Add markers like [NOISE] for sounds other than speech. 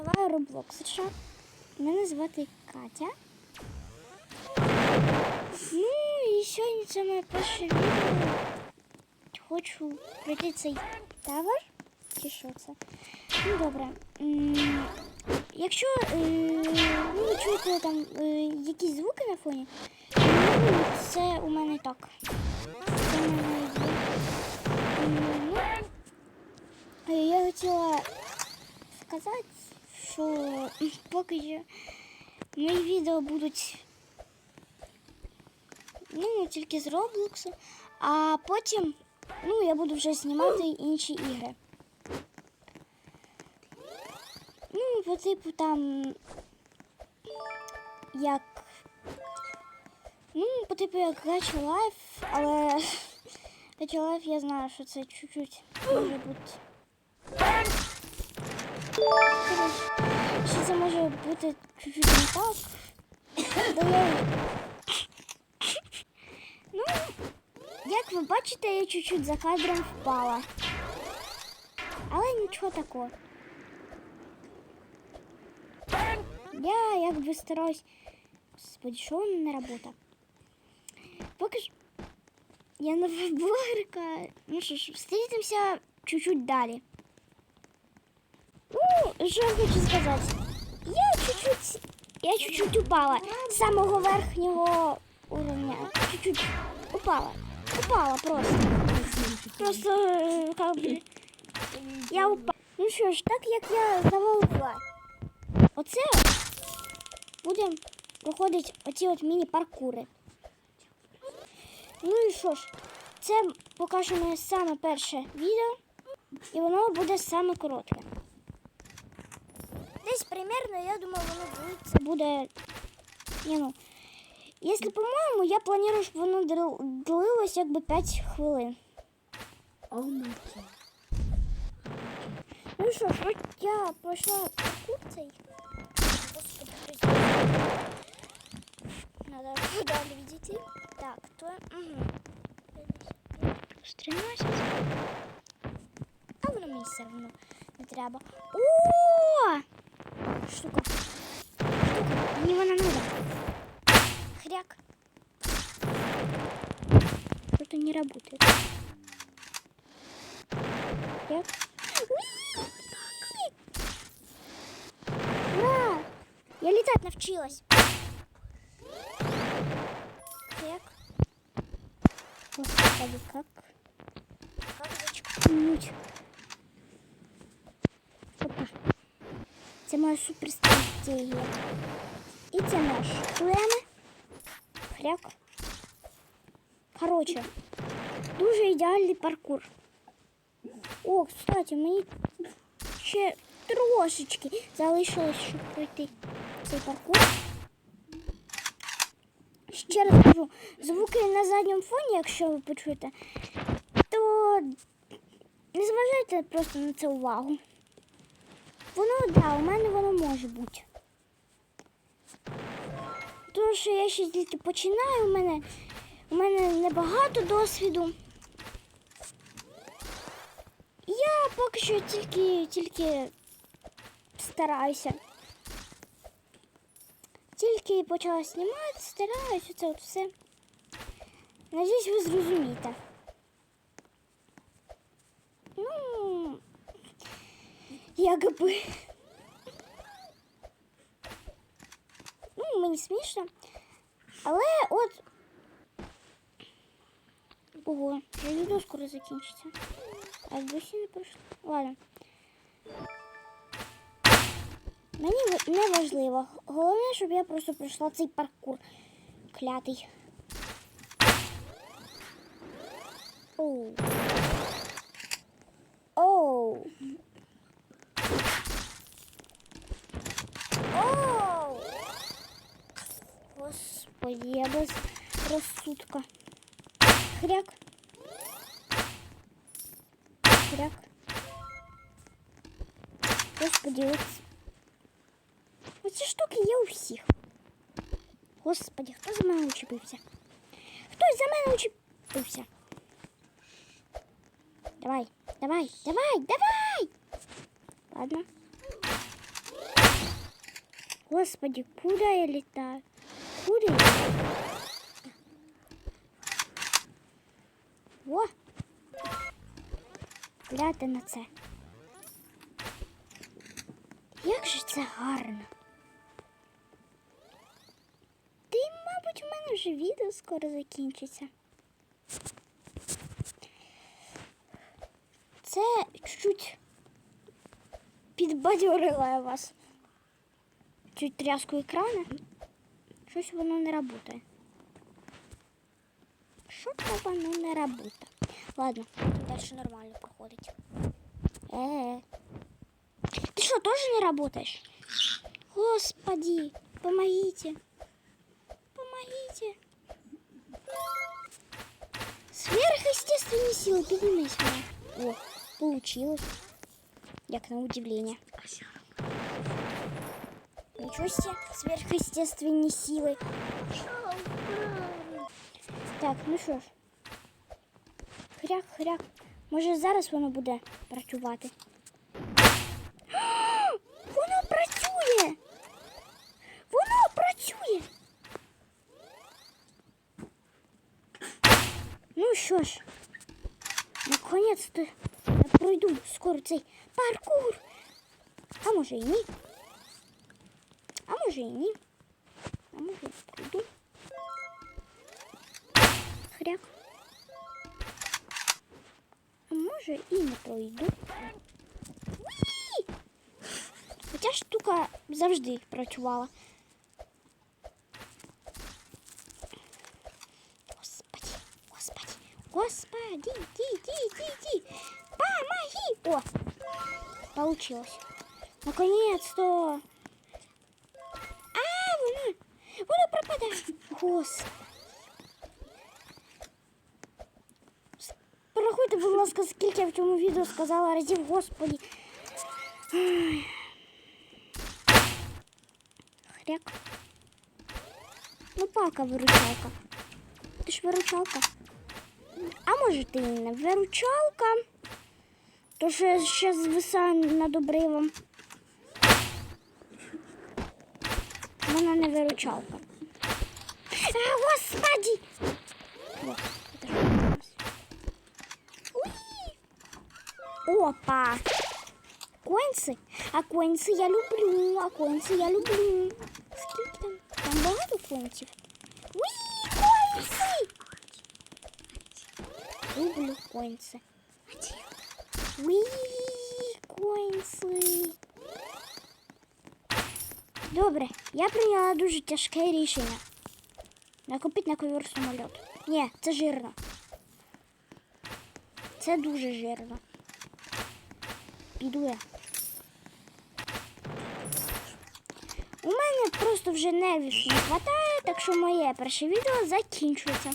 нова роблоксерша. Мене звати Катя. Ну і сьогодні це моє перше відео. Хочу пройти цей тавер. Чи що це? Ну добре. Якщо е, ну, чуєте там е, якісь звуки на фоні, ну, це у мене так. Це у мене є. Ну, я хотіла сказати, що поки що мої відео будуть ну, тільки з Роблоксу, а потім ну, я буду вже знімати інші ігри. Ну, по типу там як. Ну, по типу як Гача Лайф, але Гача Лайф я знаю, що це чуть-чуть може бути. Коротше, Що це може бути чуть-чуть не так. Бо. Ну, як ви бачите, я чуть-чуть за кадром впала. Але нічого такого. Я якби стараюсь. Господи, що у мене робота? Поки ж я нова блогерка. Ну що ж, встретимося чуть-чуть далі. Ну, що я хочу сказати? Чуть-чуть, я чуть-чуть упала з самого верхнього уровня. Чуть-чуть упала. Упала просто. Просто е, как би, я упала. Ну що ж, так як я завалила. Оце будемо проходити оці от міні-паркури. Ну і що ж, це моє саме перше відео, і воно буде саме коротке. Десь примерно, я думаю, воно буде, це буде. Ні, ну, якщо по-моєму, я планую, щоб воно дил- длилось якби 5 хвилин. Ну що ж, от я пройшла паркур цей. Господи, Христе. Надо далі відійти. Так, то... Угу. 13. А воно мені все одно не треба. О! Штука. Штука. Мені вона надо. Хряк. Что-то не работает. Хряк. Ура! Я летать навчилась. Хряк. Господи, как? Как зачкнуть? Це моя суперстратегія. І це наш племе. Хряк. Короче, дуже ідеальний паркур. О, кстати, мені ще трошечки залишилось, щоб пройти цей паркур. Ще раз кажу, звуки на задньому фоні, якщо ви почуєте, то не зважайте просто на це увагу. Воно, да, у мене воно може бути. Тому що я ще тільки починаю, у мене, у мене небагато досвіду. Я поки що тільки, тільки стараюся. Тільки почала знімати, стараюся, це от все. Надіюсь, ви зрозумієте. Ну, якби. Ну, мені смішно. Але от. Ого, вже відео скоро закінчиться. А досі не пройшло. Ладно. Мені не важливо. Головне, щоб я просто пройшла цей паркур клятий. Оу. Господи, я без розсудка. Хряк. Хряк. Господи, от... Оці штуки є у всіх. Господи, хто за мене учепився? Хтось за мене учепився. Давай, давай, давай, давай! Ладно. Господи, куда я летаю? Куда? О! Гляньте на це. Як же це гарно. Ти, мабуть, у мене вже відео скоро закінчиться. Це чуть-чуть підбадьорила я вас. Чуть тряску екрана. Щось воно не працює. Що то воно не працює. Ладно, далі нормально проходить. Е-е. Ты что, тоже не работаешь? Господи, помогите. Помогите. Сверхъестественные силы, поднимись меня. О, получилось. Як на удивление. Ничего себе, сверхъестественные силы. Так, ну що ж. Хряк, хряк. Може зараз воно буде працювати. [GASPS] Воно працює! Воно працює! Ну що ж, наконець-то я пройду скоро цей паркур. А може і ні. А може і ні. А може і пройду. Хряк. А може і не пройду. Уі! Хоча штука завжди працювала. Господи, господи, господи, ди, ди, ди, ди. Помоги! О, получилось. Наконец-то. Господи. Порахуйте, будь ласка, скільки я в цьому відео сказала разів, господи. Ай. Хряк. Ну, палка виручалка. Ти ж виручалка. А може ти не виручалка? То що я ще звисаю над обривом. Вона не виручалка. А, господи! О, это ж понравилось. Уи! Опа! Коинсы? А коинсы я люблю, а коинсы я люблю. Скільки там? Там багато коинсів. Уи, коинсы! Люблю коинсы. Уи, коинси. Добре, я прийняла дуже тяжке рішення. Накупити на ковер самоліт. Ні, це жирно. Це дуже жирно. Піду я. У мене просто вже нервів не вистачає, так що моє перше відео закінчується.